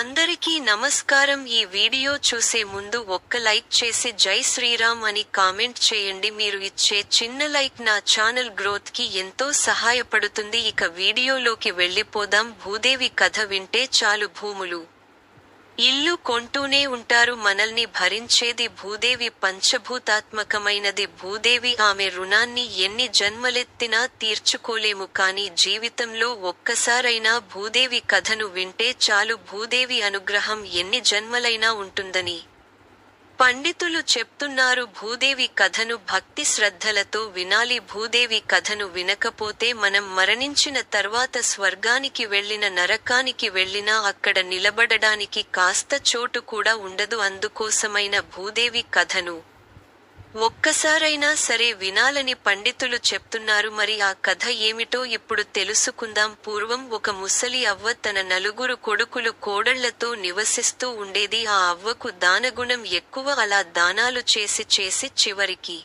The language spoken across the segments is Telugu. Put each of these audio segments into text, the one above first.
అందరికీ నమస్కారం. ఈ వీడియో చూసే ముందు ఒక్క లైక్ చేసి జై శ్రీరామ్ అని కామెంట్ చేయండి. మీరు ఇచ్చే చిన్న లైక్ నా ఛానల్ గ్రోత్కి ఎంతో సహాయపడుతుంది. ఇక వీడియోలోకి వెళ్ళిపోదాం. భూదేవి కథ వింటే చాలు భూములు. ఇల్లు కొంటూనే ఉంటారు మనల్ని భరించేది భూదేవి పంచభూతాత్మకమైనది. భూదేవి ఆమె రుణాన్ని ఎన్ని జన్మలెత్తినా తీర్చుకోలేము కాని జీవితంలో ఒక్కసారైనా భూదేవి కథను వింటే చాలు. భూదేవి అనుగ్రహం ఎన్ని జన్మలైనా ఉంటుందని. పండితులు చెప్తున్నారు భూదేవి కథను భక్తి శ్రద్ధలతో వినాలి. భూదేవి కథను వినకపోతే మనం మరణించిన తర్వాత స్వర్గానికి వెళ్ళిన నరకానికి వెళ్ళినా అక్కడ నిలబడడానికి కాస్త చోటు కూడా ఉండదు. అందుకోసమైన భూదేవి కథను ఒక్కసారైనా సరే వినాలని పండితులు చెప్తున్నారు. మరి ఆ కథ ఏమిటో ఇప్పుడు తెలుసుకుందాం. పూర్వం ఒక ముసలి అవ్వ తన నలుగురు కొడుకులు కోడళ్ళతో నివసిస్తూ ఉండేది. ఆ అవ్వకు దానగుణం ఎక్కువ. అలా దానాలు చేసి చేసి చివరికి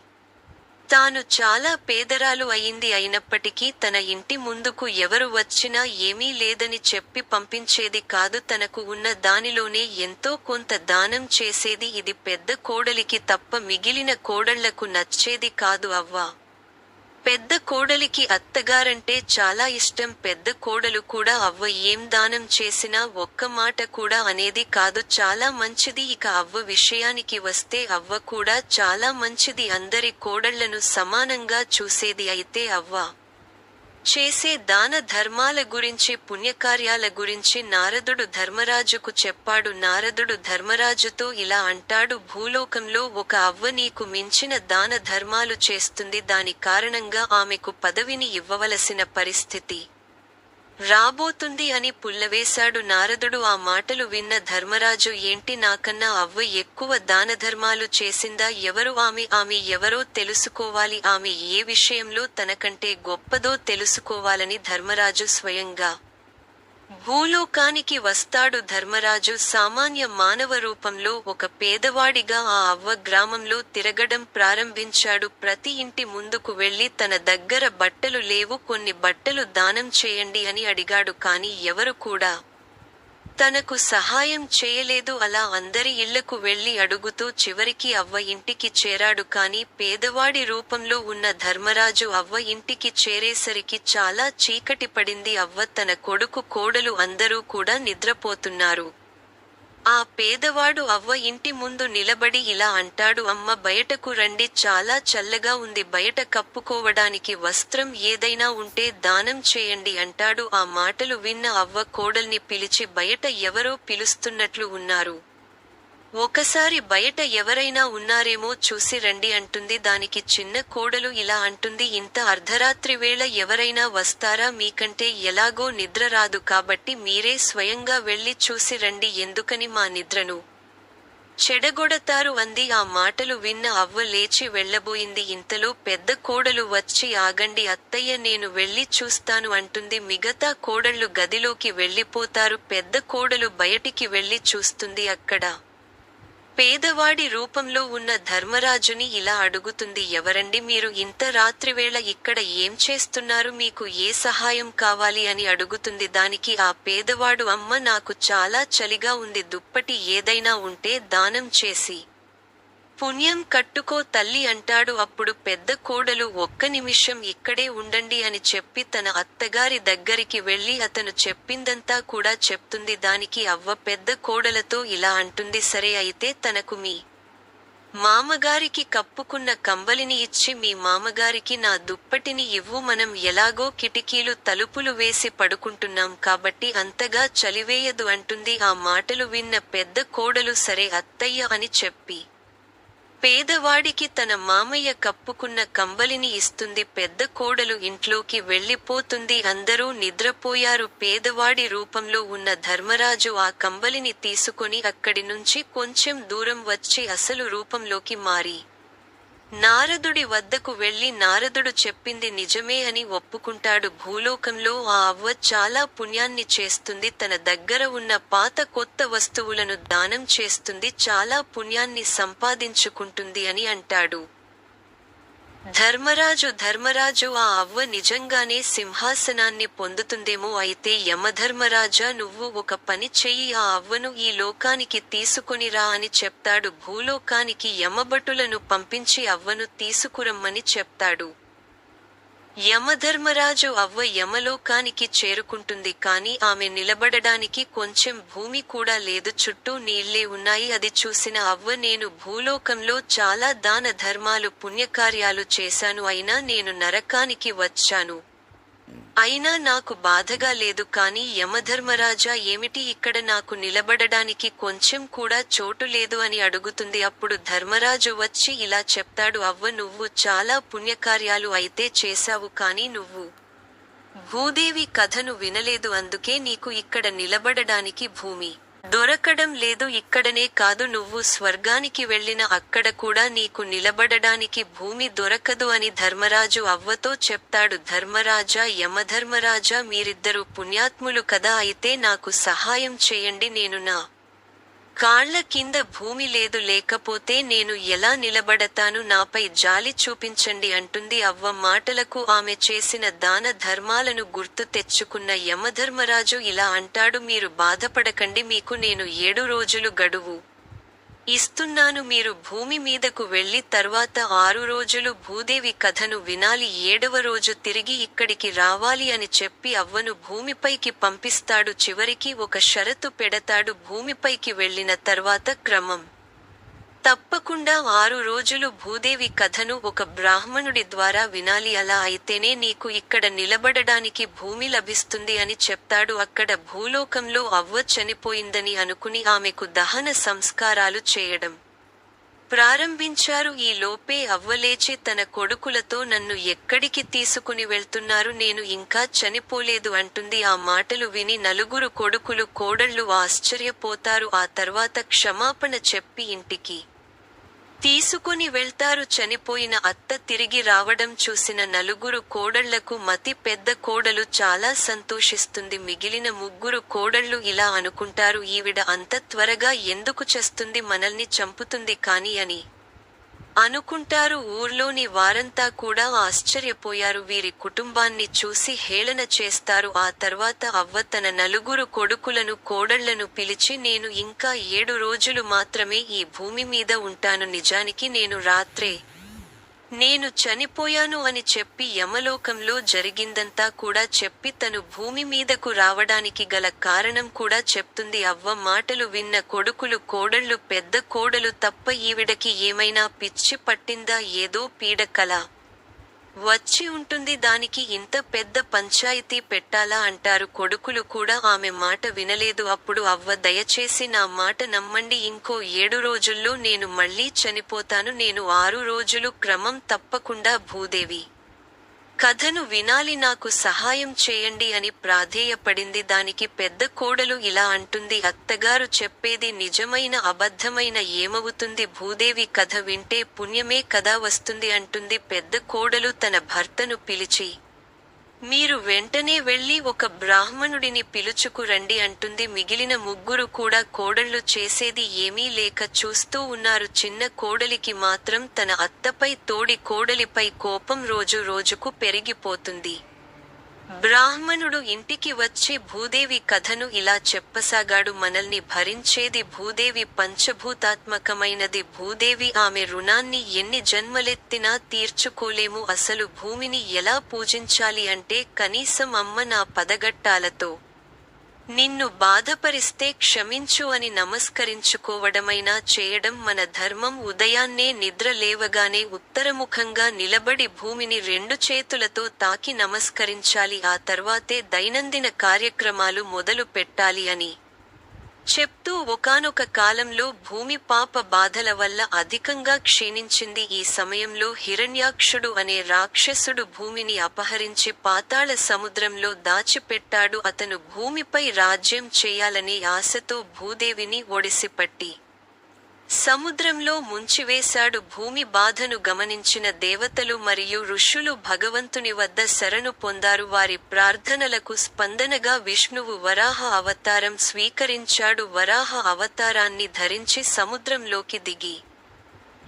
తాను చాలా పేదరాలు అయింది అయినప్పటికీ తన ఇంటి ముందుకు ఎవరు వచ్చినా ఏమీ లేదని చెప్పి పంపించేది కాదు. తనకు ఉన్న దానిలోనే ఎంతో కొంత దానం చేసేది. ఇది పెద్ద కోడలికి తప్ప మిగిలిన కోడళ్ళకు నచ్చేది కాదు అవ్వ. పెద్ద కోడలికి అత్తగారంటే చాలా ఇష్టం. పెద్ద కోడలు కూడా అవ్వ ఏం దానం చేసినా ఒక్క మాట కూడా అనేది కాదు. చాలా మంచిది ఇక అవ్వ విషయానికి వస్తే అవ్వ కూడా చాలా మంచిది. అందరి కోడళ్ళను సమానంగా చూసేది అయితే అవ్వ. చేసే దాన ధర్మాల గురించి పుణ్యకార్యాల గురించి నారదుడు ధర్మరాజుకు చెప్పాడు. నారదుడు ధర్మరాజుతో ఇలా అంటాడు భూలోకంలో ఒక అవ్వ నీకు మించిన దాన ధర్మాలు చేస్తుంది. దాని కారణంగా ఆమెకు పదవిని ఇవ్వవలసిన పరిస్థితి. రాబోతుంది అని పుల్లవేశాడు నారదుడు. ఆ మాటలు విన్న ధర్మరాజు ఏంటి నాకన్నా అవ్వ ఎక్కువ దానధర్మాలు చేసిందా? ఎవరు ఆమె? ఆమె ఎవరో తెలుసుకోవాలి. ఆమె ఏ విషయంలో తనకంటే గొప్పదో తెలుసుకోవాలని ధర్మరాజు స్వయంగా భూలోకానికి వస్తాడు ధర్మరాజు సామాన్య మానవ రూపంలో ఒక పేదవాడిగా ఆ అవ్వ గ్రామంలో తిరగడం ప్రారంభించాడు. ప్రతి ఇంటి ముందుకు వెళ్ళి తన దగ్గర బట్టలు లేవు కొన్ని బట్టలు దానం చేయండి అని అడిగాడు. కాని ఎవరు కూడా తనకు సహాయం చేయలేదు. అలా అందరి ఇళ్ళకు వెళ్ళి అడుగుతూ చివరికి అవ్వ ఇంటికి చేరాడు. కాని పేదవాడి రూపంలో ఉన్న ధర్మరాజు అవ్వ ఇంటికి చేరేసరికి చాలా చీకటి పడింది. అవ్వ తన కొడుకు కోడలు అందరూ కూడా నిద్రపోతున్నారు. ఆ పేదవాడు అవ్వ ఇంటి ముందు నిలబడి ఇలా అంటాడు అమ్మ బయటకు రండి చాలా చల్లగా ఉంది బయట కప్పుకోవడానికి వస్త్రం ఏదైనా ఉంటే దానం చేయండి అంటాడు. ఆ మాటలు విన్న అవ్వ కోడల్ని పిలిచి బయట ఎవరో పిలుస్తున్నట్లు ఉన్నారు. ఒకసారి బయట ఎవరైనా ఉన్నారేమో చూసి రండి అంటుంది. దానికి చిన్న కోడలు ఇలా అంటుంది. ఇంత అర్ధరాత్రి వేళ ఎవరైనా వస్తారా? మీకంటే ఎలాగో నిద్ర రాదు కాబట్టి మీరే స్వయంగా వెళ్ళి చూసి రండి. ఎందుకని మా నిద్రను? చెడగొడతారు అంది. ఆ మాటలు విన్న అవ్వ లేచి వెళ్ళబోయింది ఇంతలో పెద్ద కోడలు వచ్చి ఆగండి అత్తయ్య నేను వెళ్ళి చూస్తాను అంటుంది. మిగతా కోడళ్ళు గదిలోకి వెళ్ళిపోతారు పెద్ద కోడలు బయటికి వెళ్ళి చూస్తుంది అక్కడ. పేదవాడి రూపంలో ఉన్న ధర్మరాజుని ఇలా అడుగుతుంది ఎవరండి మీరు? ఇంత రాత్రివేళ ఇక్కడ ఏం చేస్తున్నారు? మీకు ఏ సహాయం కావాలి? అని అడుగుతుంది. దానికి ఆ పేదవాడు అమ్మ నాకు చాలా చలిగా ఉంది దుప్పటి ఏదైనా ఉంటే దానం చేసి పుణ్యం కట్టుకో తల్లి అంటాడు అప్పుడు పెద్ద కోడలు ఒక్క నిమిషం ఇక్కడే ఉండండి అని చెప్పి తన అత్తగారి దగ్గరికి వెళ్ళి అతను చెప్పిందంతా కూడా చెప్తుంది. దానికి అవ్వ పెద్ద కోడలతో ఇలా అంటుంది. సరే అయితే తనకు మీ మామగారికి కప్పుకున్న కంబలిని ఇచ్చి మీ మామగారికి నా దుప్పటిని ఇవ్వు. మనం ఎలాగో కిటికీలు తలుపులు వేసి పడుకుంటున్నాం కాబట్టి అంతగా చలివేయదు అంటుంది. ఆ మాటలు విన్న పెద్ద కోడలు సరే అత్తయ్య అని చెప్పి పేదవాడికి తన మామయ్య కప్పుకున్న కంబలిని ఇస్తుంది పెద్ద కోడలు ఇంట్లోకి వెళ్ళిపోతుంది అందరూ నిద్రపోయారు. పేదవాడి రూపంలో ఉన్న ధర్మరాజు ఆ కంబలిని తీసుకొని అక్కడి నుంచి కొంచెం దూరం వచ్చి అసలు రూపంలోకి మారి నారదుడి వద్దకు వెళ్ళి నారదుడు చెప్పింది నిజమే అని ఒప్పుకుంటాడు. భూలోకంలో ఆ అవ్వ చాలా పుణ్యాన్ని చేస్తుంది. తన దగ్గర ఉన్న పాత కొత్త వస్తువులను దానం చేస్తుంది. చాలా పుణ్యాన్ని సంపాదించుకుంటుంది అని అంటాడు. ధర్మరాజు ధర్మరాజు ఆ అవ్వ నిజంగానే సింహాసనాన్ని పొందుతుందేమో అయితే యమధర్మరాజా నువ్వు ఒక పని చెయ్యి ఆ అవ్వను ఈ లోకానికి తీసుకొనిరా అని చెప్తాడు. భూలోకానికి యమభటులను పంపించి అవ్వను తీసుకురమ్మని చెప్తాడు. యమధర్మరాజు అవ్వ యమలోకానికి చేరుకుంటుంది కాని ఆమె నిలబడడానికి కొంచెం భూమి కూడా లేదు. చుట్టూ నీళ్ళే ఉన్నాయి. అది చూసిన అవ్వ నేను భూలోకంలో చాలా దాన ధర్మాలు పుణ్యకార్యాలు చేశాను. అయినా నేను నరకానికి వచ్చాను. అయినా నాకు బాధగా లేదు కాని యమధర్మరాజా ఏమిటి ఇక్కడ నాకు నిలబడడానికి కొంచెం కూడా చోటు లేదు అని అడుగుతుంది. అప్పుడు ధర్మరాజు వచ్చి ఇలా చెప్తాడు. అవ్వ నువ్వు చాలా పుణ్యకార్యాలు అయితే చేశావు కాని నువ్వు భూదేవి కథను వినలేదు. అందుకే నీకు ఇక్కడ నిలబడడానికి భూమి దొరకడం లేదు ఇక్కడనే కాదు. నువ్వు స్వర్గానికి వెళ్ళిన అక్కడ కూడా నీకు నిలబడడానికి భూమి దొరకదు అని ధర్మరాజు అవ్వతో చెప్తాడు. ధర్మరాజా యమధర్మరాజా మీరిద్దరు పుణ్యాత్ములు కదా అయితే నాకు సహాయం చేయండి నేను నా కాళ్ళ కింద భూమి లేదు లేకపోతే నేను ఎలా నిలబడతాను? నాపై జాలి చూపించండి అంటుంది అవ్వ మాటలకు ఆమె చేసిన దాన ధర్మాలను గుర్తు తెచ్చుకున్న యమధర్మరాజు ఇలా అంటాడు మీరు బాధపడకండి మీకు నేను ఏడు రోజులు గడువు. ఇస్తున్నాను మీరు భూమి మీదకు వెళ్ళి తర్వాత ఆరు రోజులు భూదేవి కథను వినాలి ఏడవ రోజు తిరిగి ఇక్కడికి రావాలి అని చెప్పి అవ్వను భూమిపైకి పంపిస్తాడు. చివరికి ఒక షరతు పెడతాడు భూమిపైకి వెళ్ళిన తర్వాత క్రమం. తప్పకుండా ఆరు రోజులు భూదేవి కథను ఒక బ్రాహ్మణుడి ద్వారా వినాలి. అలా అయితేనే నీకు ఇక్కడ నిలబడడానికి భూమి లభిస్తుంది అని చెప్తాడు. అక్కడ భూలోకంలో అవ్వ చనిపోయిందని అనుకుని ఆమెకు దహన సంస్కారాలు చేయడం. ప్రారంభించారు. ఈ లోపే అవ్వలేచి తన కొడుకులతో నన్ను ఎక్కడికి తీసుకుని వెళ్తున్నారు? నేను ఇంకా చనిపోలేదు అంటుంది. ఆ మాటలు విని నలుగురు కొడుకులు కోడళ్ళు ఆశ్చర్యపోతారు. ఆ తర్వాత క్షమాపణ చెప్పి ఇంటికి తీసుకుని వెళ్తారు చనిపోయిన అత్త తిరిగి రావడం చూసిన నలుగురు కోడళ్ళకు మతి పెద్ద కోడలు చాలా సంతోషిస్తుంది. మిగిలిన ముగ్గురు కోడళ్ళు ఇలా అనుకుంటారు ఈవిడ అంత త్వరగా ఎందుకు చేస్తుంది? మనల్ని చంపుతుంది కాని అని. అనుకుంటారు ఊర్లోని వారంతా కూడా ఆశ్చర్యపోయారు. వీరి కుటుంబాన్ని చూసి హేళన చేస్తారు. ఆ తర్వాత అవ్వ తన నలుగురు కొడుకులను కోడళ్ళను పిలిచి నేను ఇంకా ఏడు రోజులు మాత్రమే ఈ భూమి మీద ఉంటాను. నిజానికి నేను రాత్రే నేను చనిపోయాను అని చెప్పి యమలోకంలో జరిగిందంతా కూడా చెప్పి తను భూమి మీదకు రావడానికి గల కారణం కూడా చెప్తుంది. అవ్వ మాటలు విన్న కొడుకులు కోడళ్ళు పెద్ద కోడలు తప్ప ఈవిడకి ఏమైనా పిచ్చి పట్టిందా? ఏదో పీడకలా వచ్చి ఉంటుంది దానికి ఇంత పెద్ద పంచాయతీ పెట్టాలా అంటారు కొడుకులు కూడా ఆమె మాట వినలేదు అప్పుడు అవ్వ దయచేసి నా మాట నమ్మండి ఇంకో ఏడు రోజుల్లో నేను మళ్ళీ చనిపోతాను నేను ఆరు రోజులు క్రమం తప్పకుండా భూదేవి. కథను వినాలి నాకు సహాయం చేయండి అని ప్రాధేయపడింది. దానికి పెద్ద కోడలు ఇలా అంటుంది అత్తగారు చెప్పేది నిజమైన అబద్ధమైన ఏమవుతుంది? భూదేవి కథ వింటే పుణ్యమే కదా వస్తుంది అంటుంది పెద్ద కోడలు తన భర్తను పిలిచి. మీరు వెంటనే వెళ్ళి ఒక బ్రాహ్మణుడిని పిలుచుకు రండి అంటుంది. మిగిలిన ముగ్గురు కూడా కోడళ్ళు చేసేది ఏమీ లేక చూస్తూ ఉన్నారు. చిన్న కోడలికి మాత్రం తన అత్తపై తోడి కోడలిపై కోపం రోజు రోజుకు పెరిగిపోతుంది. బ్రాహ్మణుడు ఇంటికి వచ్చి భూదేవి కథను ఇలా చెప్పసాగాడు. మనల్ని భరించేది భూదేవి పంచభూతాత్మకమైనది. భూదేవి ఆమె రుణాన్ని ఎన్ని జన్మలెత్తినా తీర్చుకోలేము. అసలు భూమిని ఎలా పూజించాలి అంటే కనీసం అమ్మ నా పదగట్టాలతో. నిన్ను బాధపరిస్తే క్షమించు అని నమస్కరించుకోవడమైనా చేయడం మన ధర్మం ఉదయాన్నే నిద్ర లేవగానే ఉత్తరముఖంగా నిలబడి భూమిని రెండు చేతులతో తాకి నమస్కరించాలి ఆ తర్వాతే దైనందిన కార్యక్రమాలు మొదలు పెట్టాలి అని. చెప్తూ ఒకానొక కాలంలో భూమి పాప బాధల వల్ల అధికంగా క్షీణించింది ఈ సమయంలో హిరణ్యాక్షుడు అనే రాక్షసుడు భూమిని అపహరించి పాతాళ సముద్రంలో దాచిపెట్టాడు. అతను భూమిపై రాజ్యం చేయాలనే ఆశతో భూదేవిని ఒడిసిపట్టి సముద్రంలో ముంచివేశాడు భూమి బాధను గమనించిన దేవతలు మరియు ఋషులు భగవంతుని వద్ద శరణు పొందారు. వారి ప్రార్థనలకు స్పందనగా విష్ణువు వరాహ అవతారం స్వీకరించాడు. వరాహ అవతారాన్ని ధరించి సముద్రంలోకి దిగి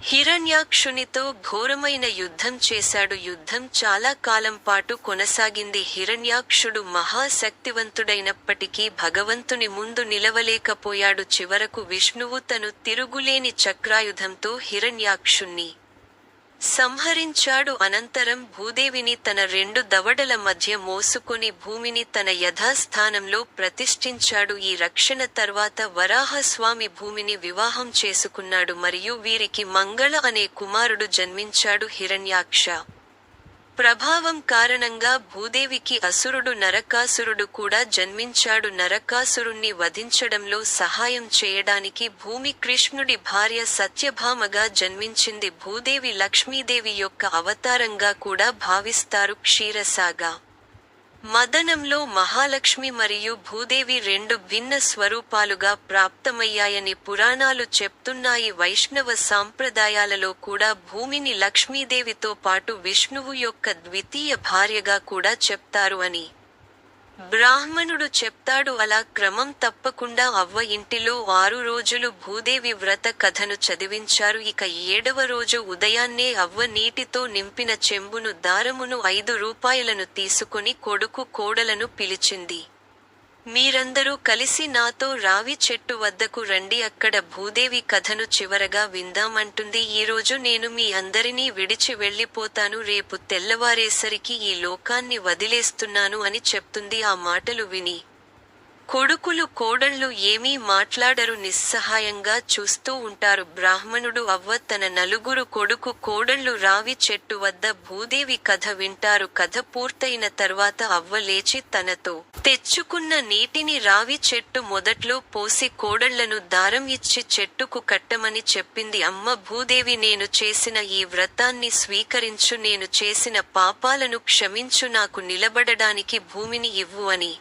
హిరణ్యాక్షునితో ఘోరమైన యుద్ధం చేశాడు. యుద్ధం చాలా కాలం పాటు కొనసాగింది. హిరణ్యాక్షుడు మహాశక్తివంతుడైనప్పటికీ భగవంతుని ముందు నిలవలేకపోయాడు. చివరకు విష్ణువు తను తిరుగులేని చక్రాయుధంతో హిరణ్యాక్షుణ్ణి సంహరించాడు. అనంతరం భూదేవిని తన రెండు దవడల మధ్య మోసుకొని భూమిని తన యథాస్థానంలో ప్రతిష్ఠించాడు. ఈ రక్షణ తర్వాత వరాహస్వామి భూమిని వివాహం చేసుకున్నాడు మరియు వీరికి మంగళ అనే కుమారుడు జన్మించాడు. హిరణ్యాక్ష ప్రభావం కారణంగా భూదేవికి అసురుడు నరకాసురుడు కూడా జన్మించాడు. నరకాసురుణ్ణి వధించడంలో సహాయం చేయడానికి భూమి కృష్ణుడి భార్య సత్యభామగా జన్మించింది. భూదేవి లక్ష్మీదేవి యొక్క అవతారంగా కూడా భావిస్తారు క్షీరసాగా. మదనంలో మహాలక్ష్మి మరియు భూదేవి రెండు భిన్న స్వరూపాలుగా ప్రాప్తమయ్యాయని పురాణాలు చెప్తున్నాయి. వైష్ణవ సాంప్రదాయాలలో కూడా భూమిని లక్ష్మీదేవితో పాటు విష్ణువు యొక్క ద్వితీయ భార్యగా కూడా చెప్తారు అని. బ్రాహ్మణుడు చెప్తాడు అలా క్రమం తప్పకుండా అవ్వ ఇంటిలో ఆరు రోజులు భూదేవి వ్రత కథను చదివించారు. ఇక ఏడవ రోజు ఉదయాన్నే అవ్వ నీటితో నింపిన చెంబును దారమును ఐదు రూపాయలను తీసుకుని కొడుకు కోడలను పిలిచింది. మీరందరూ కలిసి నాతో రావి చెట్టు వద్దకు రండి అక్కడ భూదేవి కథను చివరగా విందామంటుంది. ఈరోజు నేను మీ అందరినీ విడిచి వెళ్ళిపోతాను రేపు తెల్లవారేసరికి ఈ లోకాన్ని వదిలేస్తున్నాను అని చెప్తుంది ఆ మాటలు విని. కొడుకులు కోడళ్ళు ఏమీ మాట్లాడరు నిస్సహాయంగా చూస్తూ ఉంటారు. బ్రాహ్మణుడు అవ్వ తన నలుగురు కొడుకు కోడళ్ళు రావి చెట్టు వద్ద భూదేవి కథ వింటారు. కథ పూర్తయిన తర్వాత అవ్వ లేచి తనతో తెచ్చుకున్న నీటిని రావి చెట్టు మొదట్లో పోసి కోడళ్ళను దారం ఇచ్చి చెట్టుకు కట్టమని చెప్పింది. అమ్మ భూదేవి నేను చేసిన ఈ వ్రతాన్ని స్వీకరించు నేను చేసిన పాపాలను క్షమించు నాకు నిలబడడానికి భూమిని ఇవ్వు అని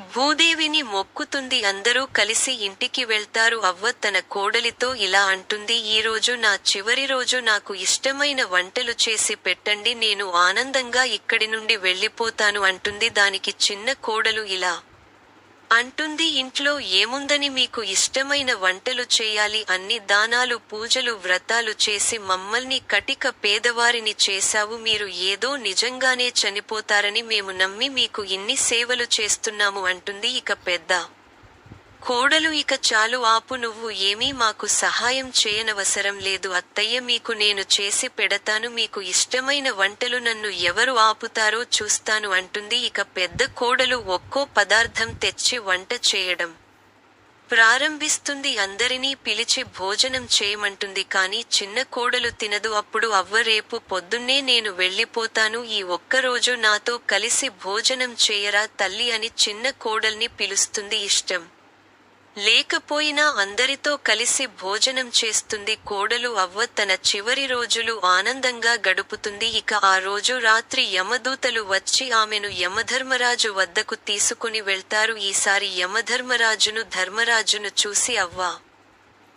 భూదేవిని మొక్కుతుంది అందరూ కలిసి ఇంటికి వెళ్తారు. అవ్వ తన కోడలితో ఇలా అంటుంది ఈరోజు నా చివరి రోజు నాకు ఇష్టమైన వంటలు చేసి పెట్టండి నేను ఆనందంగా ఇక్కడి నుండి వెళ్ళిపోతాను అంటుంది దానికి చిన్న కోడలు ఇలా. అంటుంది ఇంట్లో ఏముందని మీకు ఇష్టమైన వంటలు చేయాలి అన్ని దానాలు పూజలు వ్రతాలు చేసి మమ్మల్ని కటిక పేదవారిని చేశావు. మీరు ఏదో నిజంగానే చనిపోతారని మేము నమ్మి మీకు ఇన్ని సేవలు చేస్తున్నాము అంటుంది ఇక పెద్ద. కోడలు ఇక చాలు ఆపు నువ్వు ఏమీ మాకు సహాయం చేయనవసరం లేదు. అత్తయ్య మీకు నేను చేసి పెడతాను. మీకు ఇష్టమైన వంటలు నన్ను ఎవరు ఆపుతారో చూస్తాను అంటుంది. ఇక పెద్ద కోడలు ఒక్కో పదార్థం తెచ్చి వంట చేయడం ప్రారంభిస్తుంది. అందరినీ పిలిచి భోజనం చేయమంటుంది. కానీ చిన్న కోడలు తినదు. అప్పుడు అవ్వ రేపు పొద్దున్నే నేను వెళ్ళిపోతాను. ఈ ఒక్కరోజు నాతో కలిసి భోజనం చేయరా తల్లి అని చిన్న కోడల్ని పిలుస్తుంది. ఇష్టం. లేకపోయినా అందరితో కలిసి భోజనం చేస్తుంది కోడలు అవ్వ తన చివరి రోజులు ఆనందంగా గడుపుతుంది. ఇక ఆ రోజు రాత్రి యమదూతలు వచ్చి ఆమెను యమధర్మరాజు వద్దకు తీసుకుని వెళ్తారు. ఈసారి యమధర్మరాజును ధర్మరాజును చూసి అవ్వ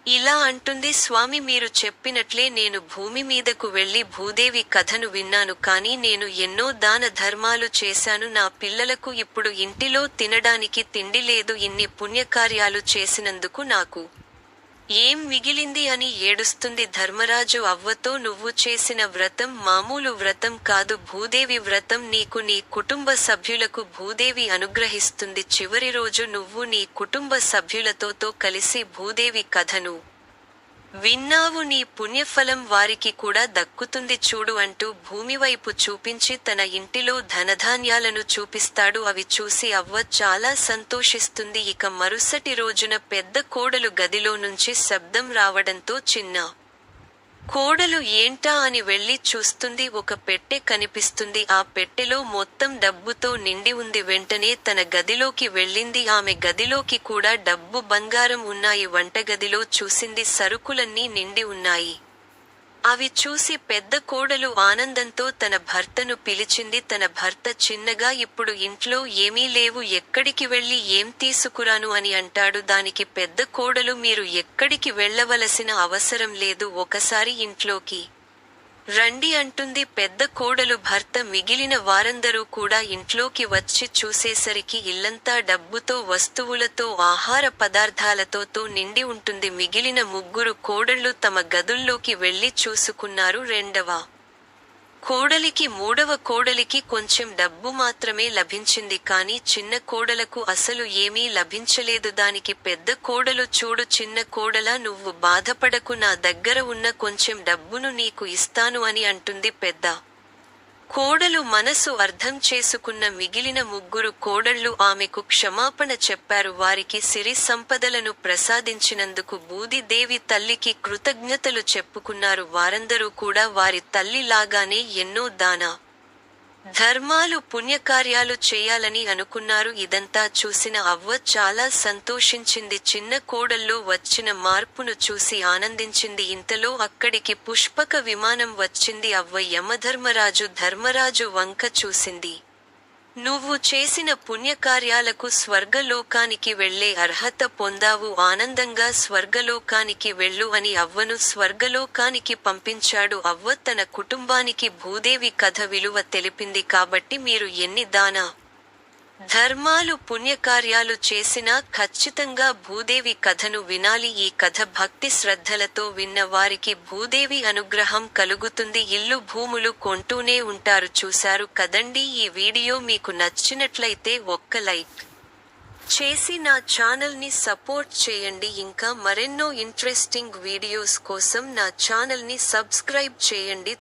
ఇలా అంటుంది స్వామి మీరు చెప్పినట్లే నేను భూమి మీదకు వెళ్ళి భూదేవి కథను విన్నాను కానీ నేను ఎన్నో దాన ధర్మాలు చేశాను. నా పిల్లలకు ఇప్పుడు ఇంటిలో తినడానికి తిండి లేదు. ఇన్ని పుణ్యకార్యాలు చేసినందుకు నాకు ఏం మిగిలింది అని ఏడుస్తుంది ధర్మరాజు. అవ్వతో నువ్వు చేసిన వ్రతం మామూలు వ్రతం కాదు. భూదేవి వ్రతం నీకు నీ కుటుంబ సభ్యులకు భూదేవి అనుగ్రహిస్తుంది. చివరి రోజు నువ్వు నీ కుటుంబ సభ్యులతోతో కలిసి భూదేవి కథను విన్నావు నీ పుణ్యఫలం వారికి కూడా దక్కుతుంది చూడు అంటూ భూమివైపు చూపించి తన ఇంటిలో ధనధాన్యాలను చూపిస్తాడు. అవి చూసి అవ్వ చాలా సంతోషిస్తుంది. ఇక మరుసటి రోజున పెద్ద కోడలు గదిలో నుంచి శబ్దం రావడంతో చిన్న కోడలు ఏంటా అని వెళ్ళి చూస్తుంది ఒక పెట్టె కనిపిస్తుంది. ఆ పెట్టెలో మొత్తం డబ్బుతో నిండి ఉంది. వెంటనే తన గదిలోకి వెళ్ళింది. ఆమె గదిలోకి కూడా డబ్బు బంగారం ఉన్నాయి. వంటగదిలో చూసింది సరుకులన్నీ నిండి ఉన్నాయి. అవి చూసి పెద్ద కోడలు ఆనందంతో తన భర్తను పిలిచింది. తన భర్త చిన్నగా ఇప్పుడు ఇంట్లో ఏమీ లేవు ఎక్కడికి వెళ్ళి ఏం తీసుకురాను అని అంటాడు. దానికి పెద్ద కోడలు మీరు ఎక్కడికి వెళ్ళవలసిన అవసరం లేదు ఒకసారి ఇంట్లోకి రండి అంటుంది పెద్ద కోడలు భర్త మిగిలిన వారందరూ కూడా ఇంట్లోకి వచ్చి చూసేసరికి ఇల్లంతా డబ్బుతో వస్తువులతో ఆహార పదార్థాలతో తో నిండి ఉంటుంది. మిగిలిన ముగ్గురు కోడళ్ళు తమ గదుల్లోకి వెళ్ళి చూసుకున్నారు రెండవ. కోడలికి మూడవ కోడలికి కొంచెం డబ్బు మాత్రమే లభించింది కానీ చిన్న కోడలకు అసలు ఏమీ లభించలేదు. దానికి పెద్ద కోడలు చూడు చిన్న కోడలా నువ్వు బాధపడకు నా దగ్గర ఉన్న కొంచెం డబ్బును నీకు ఇస్తాను అని అంటుంది పెద్ద. కోడలు మనసు అర్థం చేసుకున్న మిగిలిన ముగ్గురు కోడళ్ళు ఆమెకు క్షమాపణ చెప్పారు. వారికి సిరి సంపదలను ప్రసాదించినందుకు బూదిదేవి తల్లికి కృతజ్ఞతలు చెప్పుకున్నారు. వారందరూ కూడా వారి తల్లి లాగానే ఎన్నో దాన ధర్మాలు పుణ్యకార్యాలు చేయాలని అనుకున్నారు. ఇదంతా చూసిన అవ్వ చాలా సంతోషించింది. చిన్న కోడల్లో వచ్చిన మార్పును చూసి ఆనందించింది. ఇంతలో అక్కడికి పుష్పక విమానం వచ్చింది. అవ్వ యమధర్మరాజు ధర్మరాజు వంక చూసింది. నువ్వు చేసిన పుణ్యకార్యాలకు స్వర్గలోకానికి వెళ్ళే అర్హత పొందావు ఆనందంగా స్వర్గలోకానికి వెళ్ళు అని అవ్వను. స్వర్గలోకానికి పంపించాడు అవ్వ తన కుటుంబానికి భూదేవి కథ విలువ తెలిపింది కాబట్టి మీరు ఎన్ని దాన ధర్మాలు పుణ్యకార్యాలు చేసినా ఖచ్చితంగా భూదేవి కథను వినాలి. ఈ కథ భక్తి శ్రద్ధలతో విన్న వారికి భూదేవి అనుగ్రహం కలుగుతుంది. ఇల్లు భూములు కొంటూనే ఉంటారు. చూశారు కదండి ఈ వీడియో. మీకు నచ్చినట్లయితే ఒక్క లైక్ చేసి నా ఛానల్ని సపోర్ట్ చేయండి. ఇంకా మరెన్నో ఇంట్రెస్టింగ్ వీడియోస్ కోసం నా ఛానల్ని సబ్స్క్రైబ్ చేయండి.